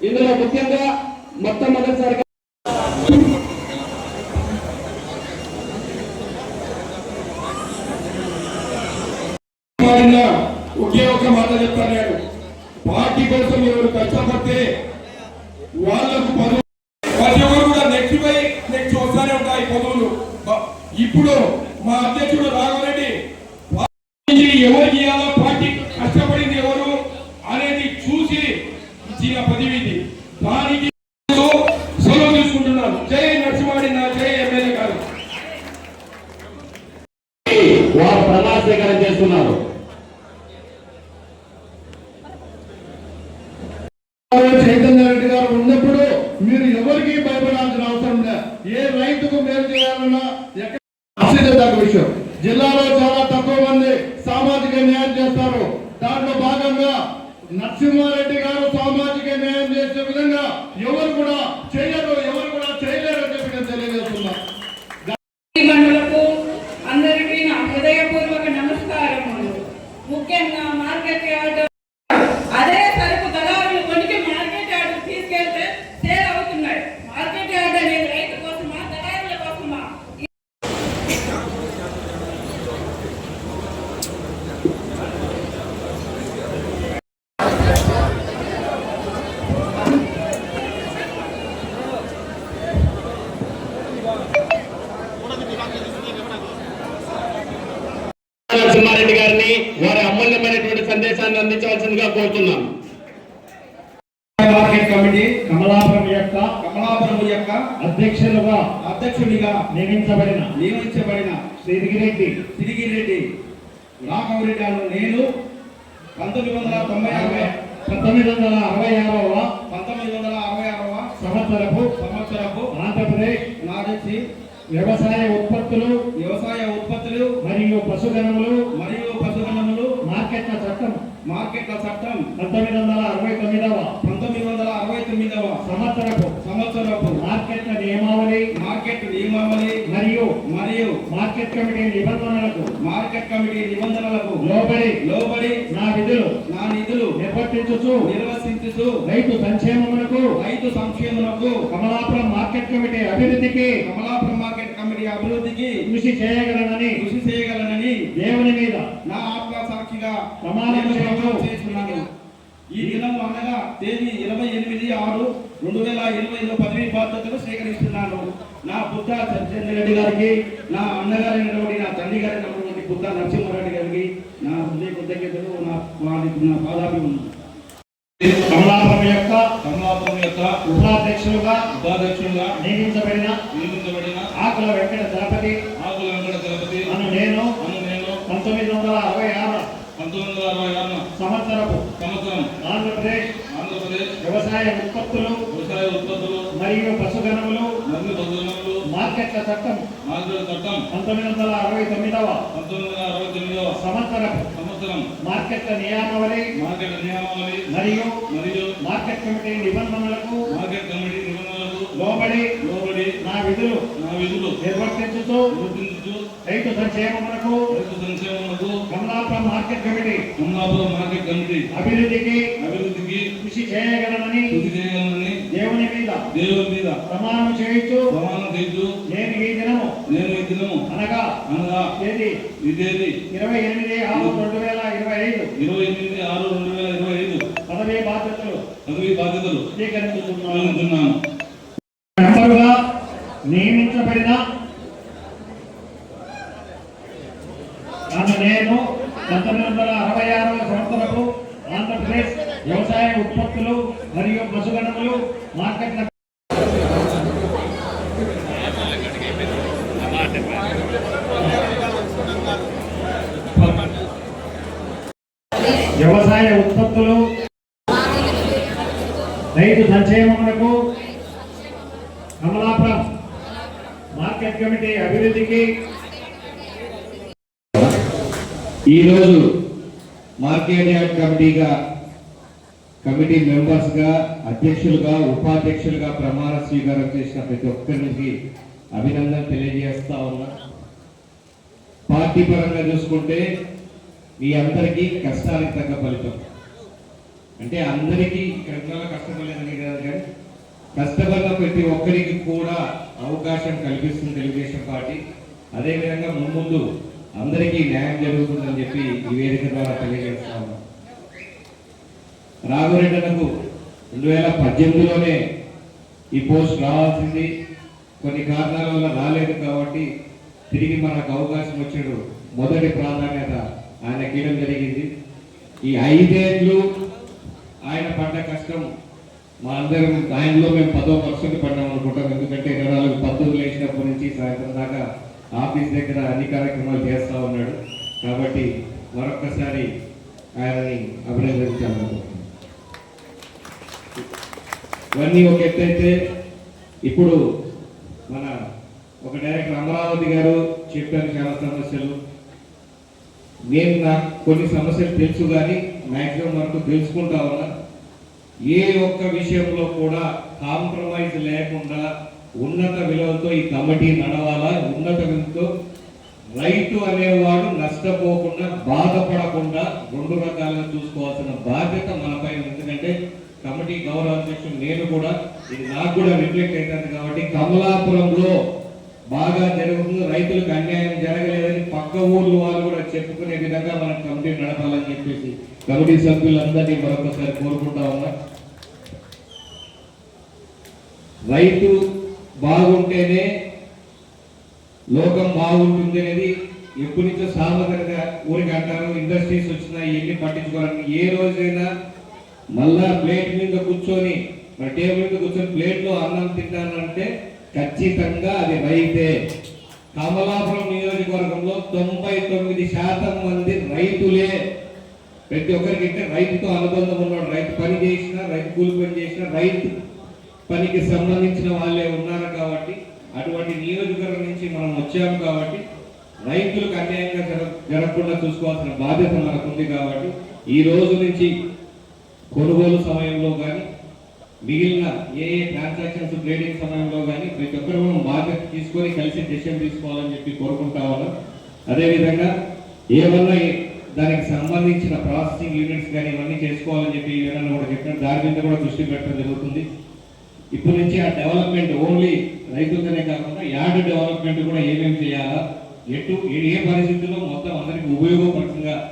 ఇందులో ముఖ్యంగా మొట్టమొదటిసారిగా ఒకే ఒక మాట చెప్తాను నేను. పార్టీ కోసం ఎవరు కష్టపడితే వాళ్ళకు పదవులు ప్రతి ఒక్కరు కూడా నెక్స్ట్ పై నెక్స్ట్ వస్తానే ఉంటాయి పదవులు. ఇప్పుడు మా అధ్యక్షుడు రాఘవ పార్టీ ఎవరు చేయాలో పార్టీ కష్టపడింది ఎవరు అనేది చూసి ఇచ్చిన పదవి ఇది దానికి సెలవు తీసుకుంటున్నాను జై నరసింహాడి నా జై ఎమ్మెల్యే గారు వారు ప్రమాణ స్వీకారం చేస్తున్నారు చైతన్య రెడ్డి గారు ఉన్నప్పుడు మీరు ఎవరికి భయపడాల్సిన అవసరం లేదు ఏ రైతుకు మేలు చేయాలన్నా ఎక్కడ ఆశ్చర్యదగ్గ విషయం. జిల్లాలో చాలా తక్కువ మంది సామాజిక న్యాయం చేస్తారు. దాంట్లో భాగంగా నరసింహారెడ్డి గారు సామాజిక న్యాయం చేసే విధంగా ఎవరు కూడా చేయరు ఎవరు కూడా చేయలేరు అని చెప్పి నేను తెలియజేస్తున్నా మనులకు అందరికీ నా హృదయపూర్వక నమస్కారములు ముఖ్యంగా మార్కెట్ యార్డ్ అదే సరుకు దళారులు కొనికి మార్కెట్ యార్డ్ తీసుకెళ్తే సేల్ అవుతున్నాయి మార్కెట్ యార్డ్ అనేది రైతు కోసమా దళారుల కోసమా నరసింహారెడ్డి గారిని వారి అమూల్యమైనటువంటి సందేశాన్ని అందించవలసిందిగా కోరుతున్నాను. మార్కెట్ కమిటీ కమలాపురం యొక్క కమలాపురం యొక్క అధ్యక్షులుగా అధ్యక్షునిగా నియమించబడిన నియమించబడిన సిరిగిరెడ్డి సిరిగిరెడ్డి రాఘవరెడ్డి అను నేను పంతొమ్మిది వందల తొంభై ఆరు పంతొమ్మిది వందల అరవై ఆరవ పంతొమ్మిది వందల అరవై ఆరవ సంవత్సరపు సంవత్సరపు ఆంధ్రప్రదేశ్ నాదొచ్చి వ్యవసాయ ఉత్పత్తులు వ్యవసాయ ఉత్పత్తులు మరియు పశుగణములు మరియు పశుధనములు మార్కెట్ల చట్టం మార్కెట్ల చట్టం పంతొమ్మిది వందల అరవై తొమ్మిదవ పంతొమ్మిది వందల అరవై తొమ్మిదవ సంవత్సరపు సంవత్సరపు మార్కెట్ల నియమావళి మార్కెట్ నియమావళి మరియు మరియు మార్కెట్ కమిటీ నిబంధనలకు మార్కెట్ కమిటీ నిబంధనలకు లోబడి లోబడి నా విధులు నా నిధులు నిర్వర్తించుచు నిర్వసించుతూ రైతు సంక్షేమమునకు రైతు సంక్షేమమునకు కమలాపురం మార్కెట్ కమిటీ అభివృద్ధికి కమలాపురం మార్కెట్ కమిటీ అభివృద్ధికి కృషి చేయగలనని కృషి చేయగలనని దేవుని మీద నా ఆత్మ సాక్షిగా ప్రమాణం చేస్తున్నాను ఈ దినం అనగా తేదీ ఇరవై ఎనిమిది ఆరు రెండు వేల ఇరవైలో పదవి బాధ్యతలు స్వీకరిస్తున్నాను. నా బుద్ధ రెడ్డి గారికి నా అన్నగారైనటువంటి నా తండ్రి గారైనటువంటి బుద్ధ నరసింహారెడ్డి గారికి నా హృదయ కృతజ్ఞతలు నా వారికి నా పాదాభివందనం కమలాపురం యొక్క కమలాపురం యొక్క ఉపాధ్యక్షులుగా ఉపాధ్యక్షులుగా నియమించబడిన నియమించబడిన ఆకుల వెంకట దళపతి ఆకుల వెంకట దళపతి అను నేను అను నేను పంతొమ్మిది వందల అరవై పంతొమ్మిది వందల అరవై ఆరు సంవత్సరపు సంవత్సరం ఆంధ్రప్రదేశ్ ఆంధ్రప్రదేశ్ వ్యవసాయ ఉత్పత్తులు వ్యవసాయ ఉత్పత్తులు మరియు పశుగణములు మరియు పశువులు మార్కెట్ల చట్టం మార్కెట్ చట్టం పంతొమ్మిది వందల అరవై తొమ్మిదవ పంతొమ్మిది వందల అరవై తొమ్మిదవ సంవత్సరపు సంవత్సరం మార్కెట్ల నియామావళి మార్కెట్ నియమావళి మరియు మరియు మార్కెట్ కమిటీ నిబంధనలకు మార్కెట్ కమిటీ నిబంధనలకు లోబడి లోబడి నా విధులు గుర్తించుతూ రైతు సంక్షేమమునకు రైతు సంక్షేమములకు Kamalapuram market committee Kamalapuram market committee అభివృద్ధికి అభివృద్ధికి కృషి చేయగలనని కృషి చేయగలనని దేవుని మీద దేవుని మీద ప్రమాణం చేయించు ప్రమాణం చేస్తూ నేను ఈ దినము నేను ఈ దినము అనగా అనగా తేదీ తేదీ ఇరవై ఎనిమిది ఆరు రెండు వేల ఇరవై ఐదు. ఇరవై ఎనిమిది ఆరు రెండు వేల ఇరవై ఐదు పదవీ బాధ్యతలు పదవి బాధ్యతలు స్వీకరించుతున్నాను అందుతున్నాను మెంబరుగా నియమించబడిన నన్ను నేను పంతొమ్మిది వందల అరవై ఆరవ సంవత్సరపు ఆంధ్రప్రదేశ్ వ్యవసాయ ఉత్పత్తులు మరియు పశుగణములు మార్కెట్ల వ్యవసాయ ఉత్పత్తులు రైతు సంక్షేమమునకు కమలాపురం మార్కెట్ కమిటీ అభివృద్ధికి ఈరోజు మార్కెట్ యార్డ్ కమిటీగా కమిటీ మెంబర్స్గా అధ్యక్షులుగా ఉపాధ్యక్షులుగా ప్రమాణ స్వీకారం చేసిన ప్రతి ఒక్కరికి అభినందన తెలియజేస్తా ఉన్నా. పార్టీ పరంగా చూసుకుంటే మీ అందరికీ కష్టానికి తగ్గ ఫలితం. అంటే అందరికీ ఇక్కడ కష్టపడలేదని కాదు కానీ కష్టపడిన ప్రతి ఒక్కరికి కూడా అవకాశం కల్పిస్తుంది తెలుగుదేశం పార్టీ. అదేవిధంగా ముందు అందరికీ న్యాయం జరుగుతుందని చెప్పి ఈ వేదిక ద్వారా తెలియజేస్తా ఉన్నాం. రెండు వేల పద్దెనిమిదిలోనే ఈ పోస్ట్ రావాల్సింది. కొన్ని కారణాల వల్ల రాలేదు కాబట్టి తిరిగి మనకు అవకాశం వచ్చాడు మొదటి ప్రాధాన్యత ఆయన గీయడం జరిగింది. ఈ ఐదేళ్ళు ఆయన పడ్డ కష్టం మా అందరం ఆయనలో మేము పదో పర్సెంట్ పడ్డాం అనుకుంటాం. ఎందుకంటే ఇరవై నాలుగు పద్ధతులు లేచినప్పటి నుంచి సాయంత్రం దాకా ఆఫీస్ దగ్గర అన్ని కార్యక్రమాలు చేస్తూ ఉన్నాడు. కాబట్టి మరొక్కసారి ఆయనని అభినందించాలనుకుంటున్నాను ఇవన్నీ ఒక ఎత్తైతే ఇప్పుడు మన ఒక డైరెక్టర్ అమరావతి గారు చెప్పారు చాలా సమస్యలు. నేను నాకు కొన్ని సమస్యలు తెలుసు కానీ మ్యాక్సిమం వరకు తెలుసుకుంటా ఉన్నా. ఏ ఒక్క విషయంలో కూడా కాంప్రమైజ్ లేకుండా ఉన్నత విలువలతో ఈ కమిటీ నడవాలా? ఉన్నత విలువతో రైతు అనేవాడు నష్టపోకుండా బాధపడకుండా రెండు రకాలుగా చూసుకోవాల్సిన బాధ్యత మనపై ఎందుకంటే కమిటీ గౌరవ అధ్యక్షుడు నేను కూడా ఇది నాకు కూడా రిఫ్లెక్ట్ అవుతుంది కాబట్టి కమలాపురంలో బాగా జరుగుతుంది రైతులకు అన్యాయం జరగలేదని పక్క ఊర్లు వాళ్ళు కూడా చెప్పుకునే విధంగా మనం కమిటీ నడపాలని చెప్పేసి కమిటీ సభ్యులందరినీ మరొకసారి కోరుకుంటా ఉన్నా. రైతు బాగుంటేనే లోకం బాగుంటుంది అనేది ఎప్పటి నుంచో సామాన్యంగా ఊరికి అంటారు. ఇండస్ట్రీస్ వచ్చినా ఎన్ని పట్టించుకోవాలని ఏ రోజైనా మళ్ళా ప్లేట్ మీద కూర్చొని మరి టేబుల్ మీద కూర్చొని ప్లేట్లో అన్నం తింటానంటే ఖచ్చితంగా అది రైతే. కమలాపురం నియోజకవర్గంలో తొంభై తొమ్మిది శాతం మంది రైతులే. ప్రతి ఒక్కరికి అంటే రైతుతో అనుబంధం ఉన్నాడు రైతు పని చేసినా రైతు కూలి పని చేసినా రైతు పనికి సంబంధించిన వాళ్ళే ఉన్నారు కాబట్టి అటువంటి నియోజకవర్గం నుంచి మనం వచ్చాము కాబట్టి రైతులకు అన్యాయంగా జర జరగకుండా చూసుకోవాల్సిన బాధ్యత మనకు ఉంది కాబట్టి ఈ రోజు నుంచి కొనుగోలు సమయంలో కానీ మిగిలిన ఏ ఏ ట్రాన్సాక్షన్స్ ట్రేడింగ్ సమయంలో కానీ ప్రతి ఒక్కరు మనం బాధ్యత తీసుకొని కలిసి డెసిషన్ తీసుకోవాలని చెప్పి కోరుకుంటా ఉన్నాం. అదేవిధంగా ఏమన్నా దానికి సంబంధించిన ప్రాసెసింగ్ యూనిట్స్ కానీ ఇవన్నీ చేసుకోవాలని చెప్పి ఏమైనా కూడా చెప్పిన దాని మీద కూడా దృష్టి పెట్టడం జరుగుతుంది. ఇప్పటి నుంచి ఆ డెవలప్మెంట్ ఓన్లీ రైతులతోనే కాకుండా యార్డ్ డెవలప్మెంట్ కూడా ఏమేమి చేయాలా? ఎటు ఏ- పరిస్థితుల్లో మొత్తం అందరికి ఉపయోగపడుతుందా?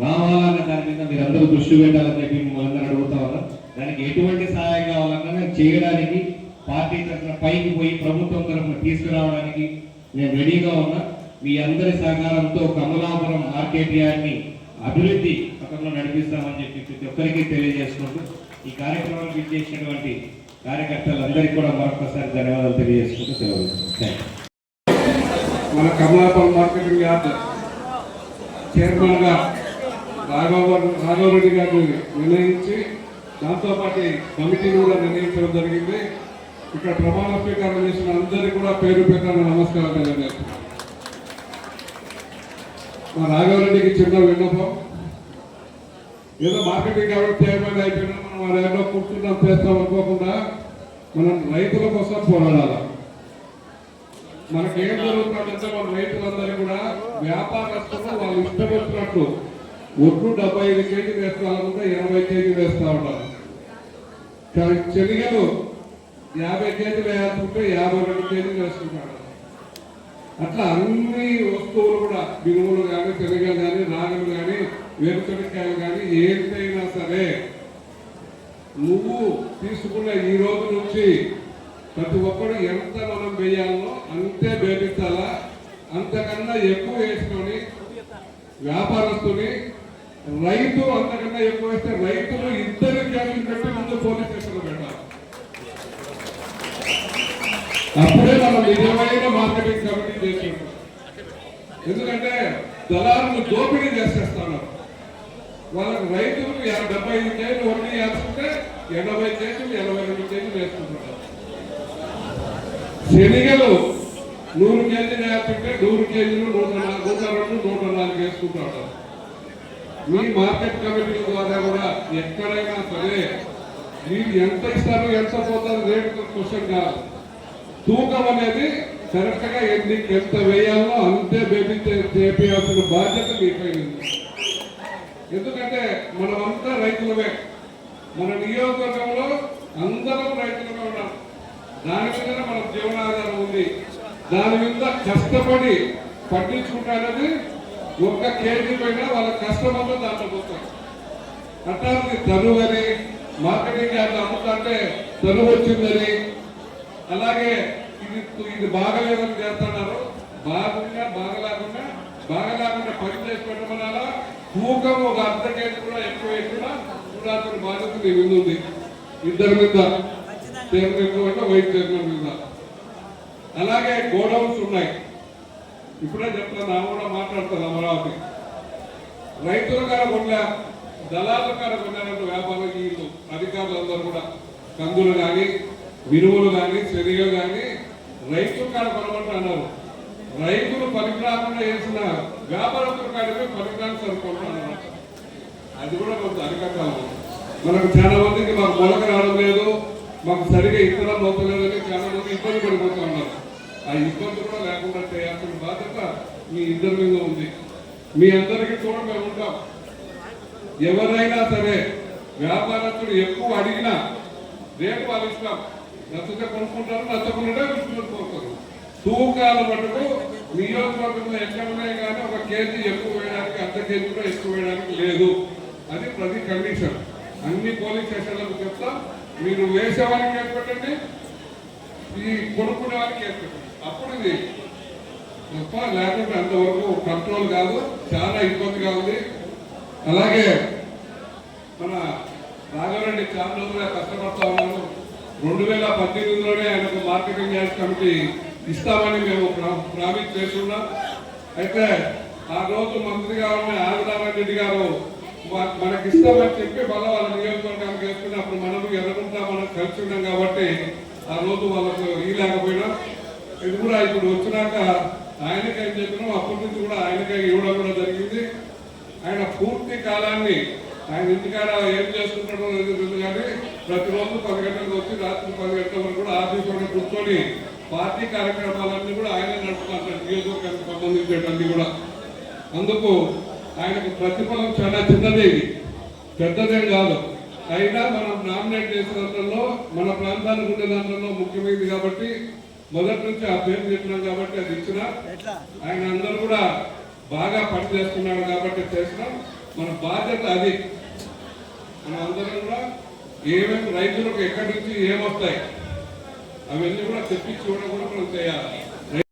రావాలన్న దాని మీద మీరు అందరూ దృష్టి పెట్టాలని చెప్పి మిమ్మల్ని అడుగుతా ఉన్నాం. దానికి ఎటువంటి సహాయం కావాలన్నా చేయడానికి పార్టీ తరఫున పైకి పోయి ప్రభుత్వం తరఫున తీసుకురావడానికి నేను రెడీగా ఉన్నా. మీ అందరి సహకారంతో కమలాపురం ఆర్కేటీఆర్ని అభివృద్ధి పథకంలో నడిపిస్తామని చెప్పి ప్రతి ఒక్కరికి తెలియజేసుకుంటూ ఈ కార్యక్రమానికి ఇచ్చేసినటువంటి కార్యకర్తలందరికీ కూడా మరొకసారి ధన్యవాదాలు తెలియజేసుకుంటూ సెలవు మన కమలాపురం మార్కెటింగ్ యార్డ్ చైర్మన్గా రాఘవ రాఘవరెడ్డి గారిని నిర్ణయించి దాంతోపాటు కమిటీని కూడా నిర్ణయించడం జరిగింది. ఇక్కడ ప్రమాణ స్వీకారం చేసిన అందరికీ కూడా పేరు పేరున నమస్కారం తెలియజేస్తున్నాను మా రాఘవరెడ్డికి చిన్న విన్నపం. ఏదో మార్కెటింగ్ కాబట్టి చేయమని అయిపోయినా మనం వాళ్ళ ఏదో కూర్చున్నాం చేస్తాం అనుకోకుండా మనం రైతుల కోసం పోరాడాలి? మనకి జరుగుతుందంటే మన రైతులందరూ కూడా వ్యాపారస్తులు వాళ్ళు ఇష్టం వచ్చినట్లు డెబ్బై ఐదు కేజీ వేసుకోవాలనుకుంటే ఎనభై కేజీ వేస్తా ఉంటారు. కానీ యాభై కేజీలు వేయాలనుకుంటే యాభై రెండు కేజీలు వేసుకుంటాడు. అట్లా అన్ని వస్తువులు కూడా బినుములు కానీ శనగలు కానీ రాగులు కానీ వేరుశనక్కాయలు కానీ ఏదైనా సరే నువ్వు తీసుకున్న ఈ రోజు నుంచి ప్రతి ఒక్కరు ఎంత మనం వేయాలో అంతే వేపించాలా? అంతకన్నా ఎక్కువ వేసుకొని వ్యాపారస్తుని రైతు అంతకన్నా ఎక్కువ వేస్తే రైతులు ఇద్దరు కేసులు పెట్టి ముందు పోలీస్ స్టేషన్ పెట్టాలి అప్పుడే మనం నిజమైన మార్కెటింగ్ కమిటీ చేసేస్తాం ఎందుకంటే దళారులు దోపిడీ చేసేస్తున్నారు వాళ్ళకి రైతులు డెబ్బై ఐదు కేజీలు వడ్డీ వేసుకుంటే ఎనభై కేజీలు ఎనభై రెండు కేజీలు వేసుకుంటున్నారు శనిగలు నూరు కేజీలు వేస్తుంటే నూరు కేజీలు నూట నాలుగు నూట రెండు నూట నాలుగు వేసుకుంటారు. మీ మార్కెట్ కమిటీ ద్వారా కూడా ఎక్కడైనా సరే మీరు ఎంత ఇస్తారు ఎంత పోతారు రేటు క్వశ్చన్ కాదు. తూకం అనేది కరెక్ట్గా ఎన్ని ఎంత వేయాలో అంతే బేబీ చేయాల్సిన బాధ్యత మీపై ఎందుకంటే మనమంతా రైతులమే. మన నియోజకవర్గంలో అందరం రైతులమే ఉన్నాం. దాని మీదనే మన జీవనాధారం ఉంది. దాని మీద కష్టపడి పట్టించుకుంటానని ఒక్క కేజీ పైన వాళ్ళ కష్టమంతా దాంట్లో పోతాం అట్లాంటి తనువు అని మార్కెటింగ్ యార్డ్ అమ్ముతుంటే తనువు వచ్చిందని అలాగే ఇది ఇది బాగలేదని చేస్తున్నారు. బాగున్నా బాగలేకుండా బాగలేకుండా పని చేసి పెట్టమనాలా? తూకం ఒక అర్ధ కేజీ కూడా ఎక్కువ వేసుకున్నా చూడాల్సిన బాధ్యత మీ మీద ఉంది. ఇద్దరి మీద చైర్మన్ ఎక్కువ అంటే వైస్ చైర్మన్ మీద. అలాగే గోడౌన్స్ ఉన్నాయి. ఇప్పుడే చెప్తాను నా కూడా మాట్లాడతాను అమరావతి. రైతుల కాడ కొన్నా దళాల కాడ కొన్నారంటే వ్యాపారస్తులు అధికారులు అందరూ కూడా కందులు కానీ వినువులు కానీ శనగలు కానీ రైతుల కాడ కొనమంటున్నారు రైతులు పనికిరాకుండా వేసిన వ్యాపారస్తుల కాడమే పనికిరాని సరుకుంటున్నారు అది కూడా కొంత అరికట్టాము మనకు చాలా మందికి మాకు మొలక రావడం లేదు. మాకు సరిగా ఇతరం లోపలేదని చాలా మంది ఇబ్బంది పడిపోతూ ఉన్నారు. ఆ ఇబ్బంది కూడా లేకుండా చేయాల్సిన బాధ్యత మీ ఇద్దరి మీద ఉంది. మీ అందరికీ కూడా మేము ఉంటాం. ఎవరైనా సరే వ్యాపారస్తుడు ఎక్కువ అడిగినా రేపు వాళ్ళు ఇస్తాం నచ్చితే కొనుక్కుంటారు నచ్చకుండా విడిచిపెట్టుకోతారు తూకాల మటుకు నియోజకవర్గంలో ఎక్కడ ఉన్నాయి కానీ ఒక కేజీ ఎక్కువ వేయడానికి అర్ధ కేజీ కూడా ఎక్కువ వేయడానికి లేదు. అది ప్రతి కండిషన్. అన్ని పోలీస్ స్టేషన్లకు చెప్తా మీరు వేసేవారికి వారికి పెట్టండి ఈ కొనుక్కునే వారికి ఏర్పడండి. అప్పుడు ఇది తప్ప లేకుంటే అంతవరకు కంట్రోల్ కాదు చాలా ఇబ్బందిగా ఉంది. అలాగే మన రాఘవరెడ్డి చాలా రోజులుగా కష్టపడతా రెండు వేల పద్దెనిమిదిలోనే ఆయనకు మార్కెటింగ్ యార్డ్ కమిటీ ఇస్తామని మేము ప్రా- ప్రామిస్ చేస్తున్నాం. అయితే ఆ రోజు మంత్రిగా ఉన్న ఆదినారాయణ రెడ్డి గారు మనకి ఇస్తామని చెప్పి మళ్ళీ వాళ్ళ నియోజకవర్గానికి వేసుకున్నప్పుడు మనం ఎదుర్కొంటా మనం కలిసి ఉన్నాం కాబట్టి ఆ రోజు వాళ్ళకు ఇలాకపోయినా ఇది కూడా ఇప్పుడు వచ్చినాక ఆయనకై చెప్పినాం అప్పటి నుంచి కూడా ఆయనకై ఇవ్వడం కూడా జరిగింది. ఆయన పూర్తి కాలాన్ని ఆయన ఇంటికాడ ఏం చేస్తుంటాడో లేదు తెలియదు కానీ ప్రతిరోజు పది గంటలకు వచ్చి రాత్రి పది గంటల వరకు కూడా ఆఫీసులో కూర్చొని పార్టీ కార్యక్రమాలన్నీ కూడా ఆయన నడుపుతుంటారు నియోజకవర్గానికి సంబంధించేటన్నీ కూడా. అందుకు ఆయనకు ప్రతిఫలం చాలా చిన్నదే. పెద్దదేం కాదు. అయినా మనం నామినేట్ చేసిన దాంట్లో మన ప్రాంతానికి ఉండే దాంట్లో ముఖ్యమైనది కాబట్టి మొదటి నుంచి ఆ పేరు చెప్పినాం కాబట్టి అది ఇచ్చిన. ఆయన అందరూ కూడా బాగా పని చేస్తున్నాడు కాబట్టి చేసినాం. మన బాధ్యత అది. మన అందరం కూడా ఏమేమి రైతులకు ఎక్కడి నుంచి ఏమొస్తాయి? అవన్నీ కూడా తెప్పించి ఇవ్వడం కూడా మనం చేయాలి.